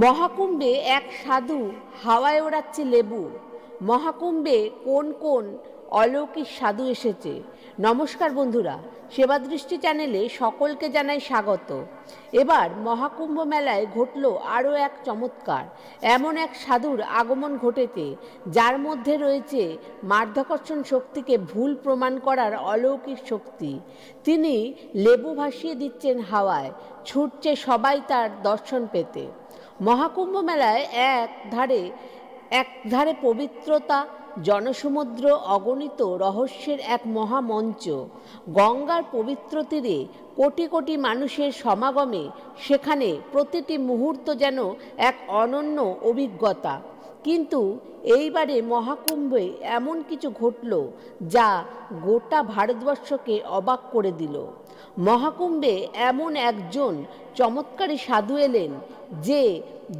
মহাকুম্ভে এক সাধু হাওয়ায় ওড়াচ্ছে লেবু। মহাকুম্ভে কোন কোন অলৌকিক সাধু এসেছে? নমস্কার বন্ধুরা, সেবাদৃষ্টি চ্যানেলে সকলকে জানাই স্বাগত। এবার মহাকুম্ভ মেলায় ঘটল আরও এক চমৎকার, এমন এক সাধুর আগমন ঘটেছে, যার মধ্যে রয়েছে মাধ্যাকর্ষণ শক্তিকে ভুল প্রমাণ করার অলৌকিক শক্তি। তিনি লেবু ভাসিয়ে দিচ্ছেন হাওয়ায়, ছুটছে সবাই তার দর্শন পেতে। মহাকুম্ভ মেলায় এক ধারে এক ধারে পবিত্রতা, জনসমুদ্র, অগণিত রহস্যের এক মহামঞ্চ। গঙ্গার পবিত্র তীরে কোটি কোটি মানুষের সমাগমে সেখানে প্রতিটি মুহূর্ত যেন এক অনন্য অভিজ্ঞতা। কিন্তু এইবারে মহাকুম্ভে এমন কিছু ঘটল যা গোটা ভারতবর্ষকে অবাক করে দিল। মহাকুম্ভে এমন একজন চমৎকারী সাধু এলেন, যে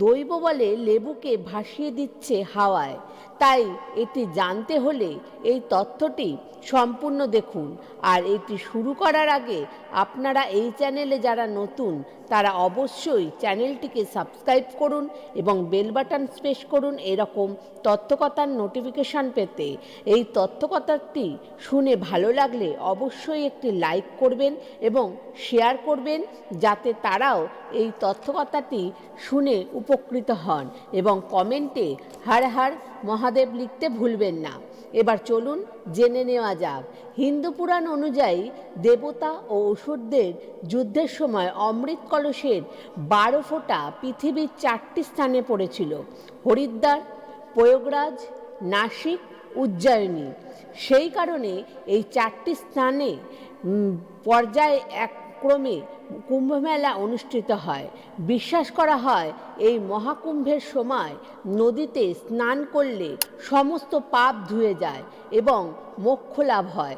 দৈব বলে লেবুকে ভাসিয়ে দিচ্ছে হাওয়ায়। তাই এটি জানতে হলে এই তথ্যটি সম্পূর্ণ দেখুন। আর এটি শুরু করার আগে আপনারা এই চ্যানেলে যারা নতুন, তারা অবশ্যই চ্যানেলটিকে সাবস্ক্রাইব করুন এবং বেল বাটন স্পেস করুন এরকম তথ্যকথার নোটিফিকেশান পেতে। এই তথ্যকথাটি শুনে ভালো লাগলে অবশ্যই একটি লাইক করবেন এবং শেয়ার করবেন, যাতে তারাও এই তথ্যকথাটি শুনে উপকৃত হন এবং কমেন্টে হার হার মহাদেব লিখতে ভুলবেন না। এবার চলুন জেনে নেওয়া যাক। হিন্দু পুরাণ অনুযায়ী দেবতা ও অসুরদের যুদ্ধের সময় অমৃত কলসের বারো ফোঁটা পৃথিবীর চারটি স্থানে পড়েছিল। হরিদ্বার, প্রয়োগরাজ, নাসিক, উজ্জয়িনী। সেই কারণে এই চারটি স্থানে পর্যায়ে এক ক্রমে কুম্ভমেলা অনুষ্ঠিত হয়। বিশ্বাস করা হয়, এই মহাকুম্ভের সময় নদীতে স্নান করলে সমস্ত পাপ ধুয়ে যায় এবং মোক্ষ লাভ হয়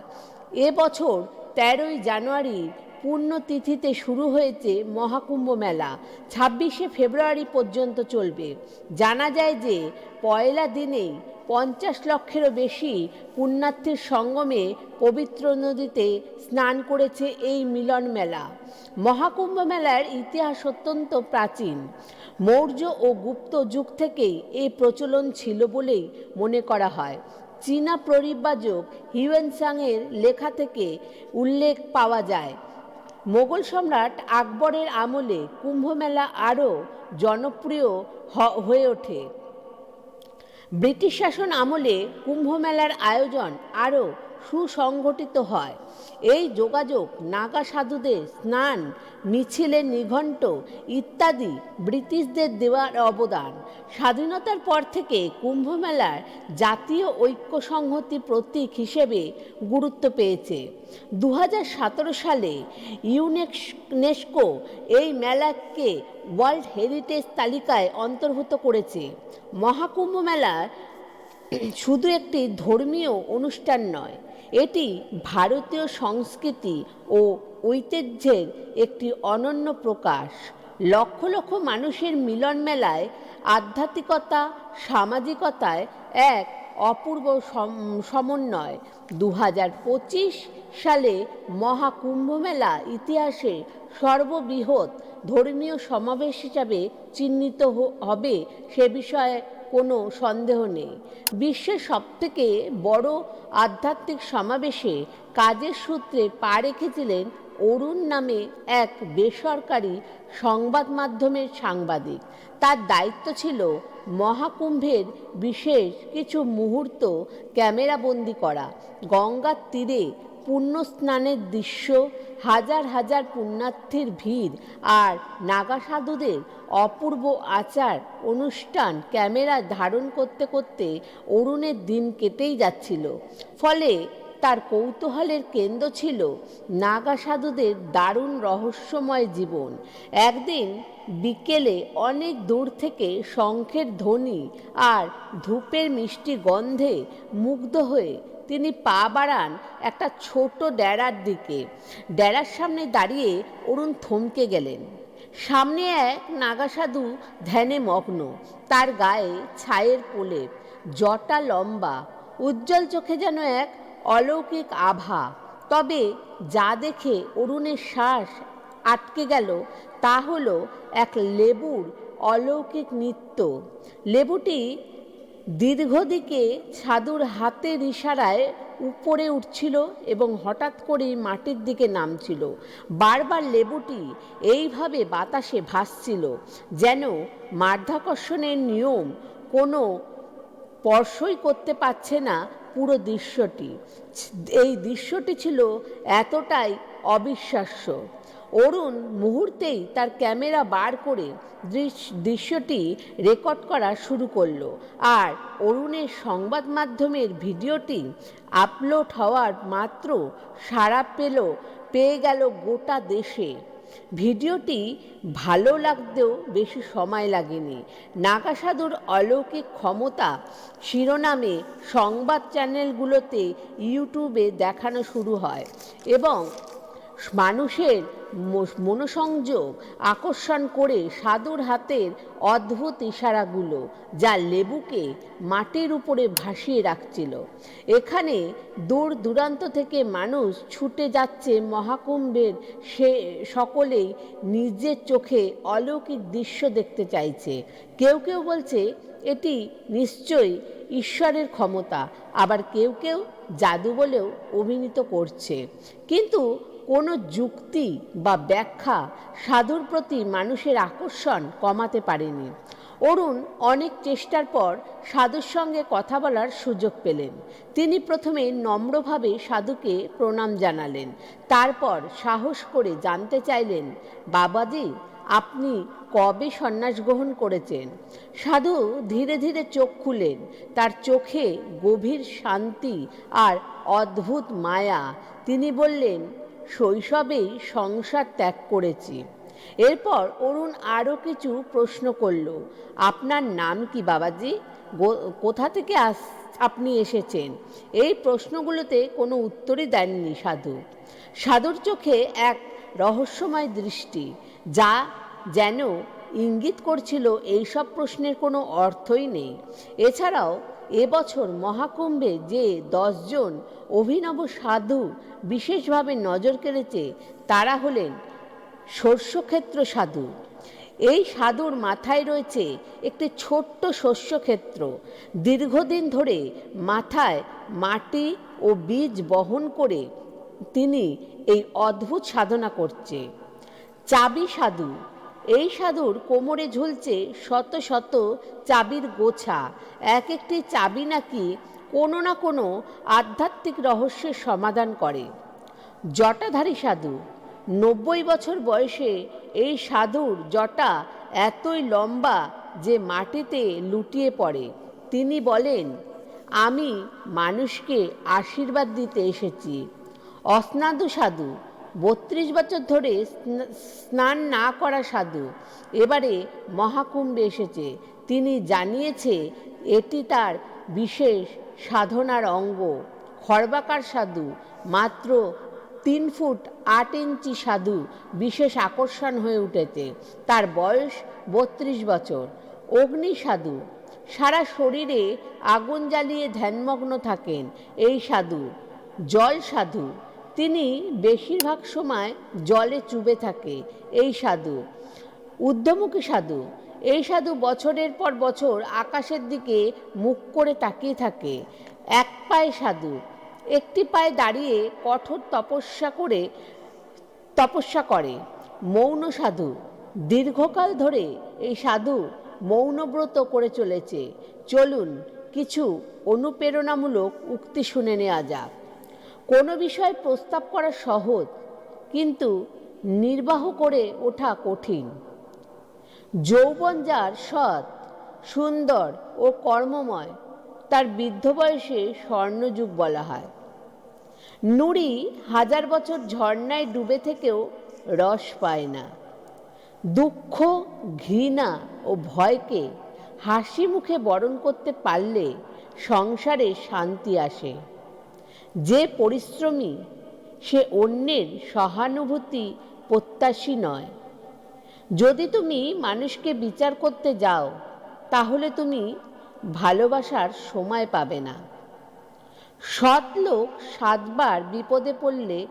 এবছর তেরোই জানুয়ারি পূর্ণতিথিতে শুরু হয়েছে মহাকুম্ভ মেলা। ছাব্বিশে ফেব্রুয়ারি পর্যন্ত চলবে। জানা যায় যে পয়লা দিনেই পঞ্চাশ লক্ষেরও বেশি পুণ্যার্থীর সঙ্গমে পবিত্র নদীতে স্নান করেছে এই মিলন মেলা। মহাকুম্ভ মেলার ইতিহাস অত্যন্ত প্রাচীন। মৌর্য ও গুপ্ত যুগ থেকেই এই প্রচলন ছিল বলেই মনে করা হয়। চীনা পরিব্রাজক হিউয়েনসাংয়ের লেখা থেকে উল্লেখ পাওয়া যায়। মোগল সম্রাট আকবরের আমলে কুম্ভমেলা আরও জনপ্রিয় হয়ে ওঠে। ব্রিটিশ শাসন আমলে কুম্ভমেলার আয়োজন আরও সুসংগঠিত হয়। এই যোগাযোগ নাগা সাধুদের স্নান মিছিলের নিঘণ্ট ইত্যাদি ব্রিটিশদের দেওয়ার অবদান। স্বাধীনতার পর থেকে কুম্ভমেলার জাতীয় ঐক্য সংহতি প্রতীক হিসেবে গুরুত্ব পেয়েছে। দু হাজার সতেরো সালে ইউনেস্কো এই মেলাকে ওয়ার্ল্ড হেরিটেজ তালিকায় অন্তর্ভুক্ত করেছে। মহাকুম্ভ মেলা শুধু একটি ধর্মীয় অনুষ্ঠান নয় এটি ভারতীয় সংস্কৃতি ও ঐতিহ্যের একটি অনন্য প্রকাশ। লক্ষ লক্ষ মানুষের মিলন মেলায় আধ্যাত্মিকতা, সামাজিকতায় এক অপূর্ব সমন্বয়। দু হাজার পঁচিশ সালে মহাকুম্ভ মেলা ইতিহাসে সর্ববৃহৎ ধর্মীয় সমাবেশ হিসাবে চিহ্নিত হবে সে বিষয়ে কোনো সন্দেহ নেই। বিশ্বের সবথেকে বড় আধ্যাত্মিক সমাবেশে কাজের সূত্রে পা রেখেছিলেন অরুণ নামে এক বেসরকারি সংবাদ মাধ্যমের সাংবাদিক। তার দায়িত্ব ছিল মহাকুম্ভের বিশেষ কিছু মুহূর্ত ক্যামেরাবন্দি করা, গঙ্গার তীরে পুণ্য স্নানের দৃশ্য, হাজার হাজার পুণ্যার্থীর ভিড় আর নাগা সাধুদের অপূর্ব আচার, অনুষ্ঠান, ক্যামেরা ধারণ করতে করতে অরুণের দিন কেটেই যাচ্ছিল। ফলে তার কৌতূহলের কেন্দ্র ছিল নাগা সাধুদের দারুণ রহস্যময় জীবন। একদিন বিকেলে অনেক দূর থেকে শঙ্খের ধ্বনি আর ধূপের মিষ্টি গন্ধে মুগ্ধ হয়ে তিনি পা বাড়ান একটা ছোট ডেরার দিকে। ডেরার সামনে দাঁড়িয়ে অরুণ থমকে গেলেন। সামনে এক নাগাসাধু ধ্যানে মগ্ন। তার গায়ে ছায়ের প্রলেপ জটা লম্বা, উজ্জ্বল চোখে যেন এক অলৌকিক আভা। তবে যা দেখে অরুণের শ্বাস আটকে গেল, তা হলো এক লেবুর অলৌকিক নৃত্য। লেবুটি দীর্ঘদিকে সাধুর হাতের ইশারায় উপরে উঠছিল এবং হঠাৎ করেই মাটির দিকে নামছিল। বারবার লেবুটি এইভাবে বাতাসে ভাসছিল যেন মাধ্যাকর্ষণের নিয়ম কোনো স্পর্শই করতে পারছে না পুরো দৃশ্যটি। এই দৃশ্যটি ছিল এতটাই অবিশ্বাস্য। অরুণ মুহূর্তেই তার ক্যামেরা বার করে দৃশ্যটি রেকর্ড করা শুরু করল। আর অরুণের সংবাদ মাধ্যমের ভিডিওটি আপলোড হওয়ার মাত্র সাড়া পেল, পেয়ে গেল গোটা দেশে। ভিডিওটি ভালো লাগতেও বেশি সময় লাগেনি। নাগাসাধুর অলৌকিক ক্ষমতা শিরোনামে সংবাদ চ্যানেলগুলোতে ইউটিউবে দেখানো শুরু হয় এবং মানুষের মনোসংযোগ আকর্ষণ করে সাধুর হাতের অদ্ভুত ইশারাগুলো যা লেবুকে মাটির উপরে ভাসিয়ে রাখছিল। এখানে দূর দূরান্ত থেকে মানুষ ছুটে যাচ্ছে মহাকুম্ভের সে, সকলেই নিজের চোখে অলৌকিক দৃশ্য দেখতে চাইছে। কেউ কেউ বলছে, এটি নিশ্চয়ই ঈশ্বরের ক্ষমতা। আবার কেউ কেউ জাদু বলেও অভিনীত করছে। কিন্তু কোনো যুক্তি বা ব্যাখ্যা সাধুর প্রতি মানুষের আকর্ষণ কমাতে পারেনি। অরুণ অনেক চেষ্টার পর সাধুর সঙ্গে কথা বলার সুযোগ পেলেন। তিনি প্রথমে নম্রভাবে সাধুকে প্রণাম জানালেন। তারপর সাহস করে জানতে চাইলেন, বাবাজি, আপনি কবে সন্ন্যাস গ্রহণ করেছেন? সাধু ধীরে ধীরে চোখ খুলেন। তার চোখে গভীর শান্তি আর অদ্ভুত মায়া। তিনি বললেন শৈশবেই সংসার ত্যাগ করেছি। এরপর অরুণ আরও কিছু প্রশ্ন করল, আপনার নাম কি বাবাজি? কোথা থেকে আস, আপনি এসেছেন? এই প্রশ্নগুলোতে কোনো উত্তরই দেননি সাধু। সাধুর চোখে এক রহস্যময় দৃষ্টি, যা যেন ইঙ্গিত করছিল এইসব প্রশ্নের কোনো অর্থই নেই। এছাড়াও এবছর মহাকুম্ভে যে দশজন অভিনব সাধু বিশেষভাবে নজর কেড়েছে, তারা হলেন শস্যক্ষেত্র সাধু। এই সাধুর মাথায় রয়েছে একটি ছোট্ট শস্যক্ষেত্র। দীর্ঘদিন ধরে মাথায় মাটি ও বীজ বহন করে তিনি এই অদ্ভুত সাধনা করছে। চাবি সাধু এই সাধুর কোমরে ঝুলছে শত শত চাবির গোছা। এক একটি চাবি নাকি কোনো না কোনো আধ্যাত্মিক রহস্যের সমাধান করে। জটাধারী সাধু, নব্বই বছর বয়সে এই সাধুর জটা এতই লম্বা যে মাটিতে লুটিয়ে পড়ে। তিনি বলেন, আমি মানুষকে আশীর্বাদ দিতে এসেছি। অস্নাদু সাধু বত্রিশ বছর ধরে স্নান না করা সাধু। এবারে মহাকুম্ভে এসেছে। তিনি জানিয়েছে, এটি তার বিশেষ সাধনার অঙ্গ। খর্বাকার সাধু, মাত্র তিন ফুট আট ইঞ্চি সাধু বিশেষ আকর্ষণ হয়ে উঠেছে। তার বয়স বত্রিশ বছর। অগ্নি সাধু, সারা শরীরে আগুন জ্বালিয়ে ধ্যানমগ্ন থাকেন। এই সাধু, জল সাধু তিনি বেশিরভাগ সময় জলে চুবে থাকে। এই সাধু ঊর্ধ্বমুখী সাধু, এই সাধু বছরের পর বছর আকাশের দিকে মুখ করে তাকিয়ে থাকে। এক পায়ে সাধু, একটি পায়ে দাঁড়িয়ে কঠোর তপস্যা করে তপস্যা করে। মৌন সাধু, দীর্ঘকাল ধরে এই সাধু মৌনব্রত করে চলেছে। চলুন কিছু অনুপ্রেরণামূলক উক্তি শুনে নেওয়া যাক। কোনো বিষয় প্রস্তাব করা সহজ, কিন্তু নির্বাহ করে ওঠা কঠিন। যৌবন যার সৎ, সুন্দর ও কর্মময়, তার বৃদ্ধ বয়সে স্বর্ণযুগ বলা হয়। নুড়ি হাজার বছর ঝর্ণায় ডুবে থেকেও রস পায় না। দুঃখ, ঘৃণা ও ভয়কে হাসি মুখে বরণ করতে পারলে সংসারে শান্তি আসে। যে পরিশ্রমী, সে অন্যের সহানুভূতি প্রত্যাশী নয়। যদি তুমি মানুষকে বিচার করতে যাও, তাহলে তুমি ভালোবাসার সময় পাবে না। সৎ লোক সাতবার বিপদে পড়লে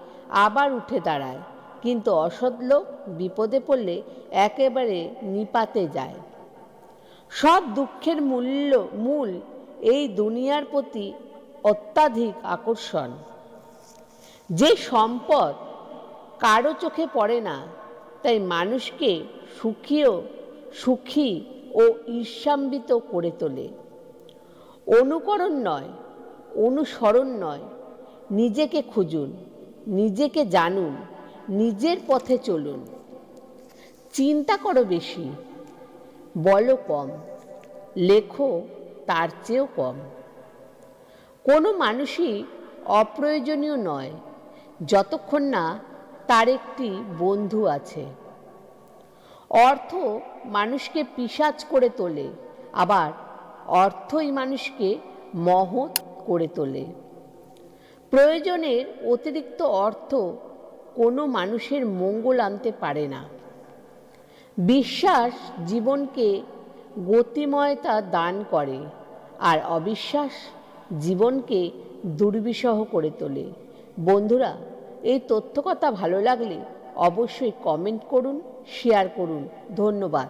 আবার উঠে দাঁড়ায়, কিন্তু অসৎ লোক বিপদে পড়লে একেবারে নিপাতে যায়। সব দুঃখের মূল্য, মূল এই দুনিয়ার প্রতি অত্যাধিক আকর্ষণ। যে সম্পদ কারও চোখে পড়ে না, তাই মানুষকে সুখীও সুখী ও ঈর্ষান্বিত করে তোলে। অনুকরণ নয়, অনুসরণ নয়, নিজেকে খুঁজুন, নিজেকে জানুন, নিজের পথে চলুন। চিন্তা করো বেশি, বলো কম, লেখো তার চেয়েও কম। মানুষই অপ্রয়োজনীয় নয়, যতক্ষণ না তার একটি বন্ধু আছে। অর্থ মানুষকে পিসাজ করে তোলে, আবার অর্থই মানুষকে মহৎ করে তোলে। প্রয়োজনের অতিরিক্ত অর্থ কোনো মানুষের মঙ্গল আনতে পারে না। বিশ্বাস জীবনকে গতিময়তা দান করে, আর অবিশ্বাস জীবনকে দুর্বিষহ করে তোলে। বন্ধুরা, এই তথ্যকথা ভালো লাগলে অবশ্যই কমেন্ট করুন শেয়ার করুন। ধন্যবাদ।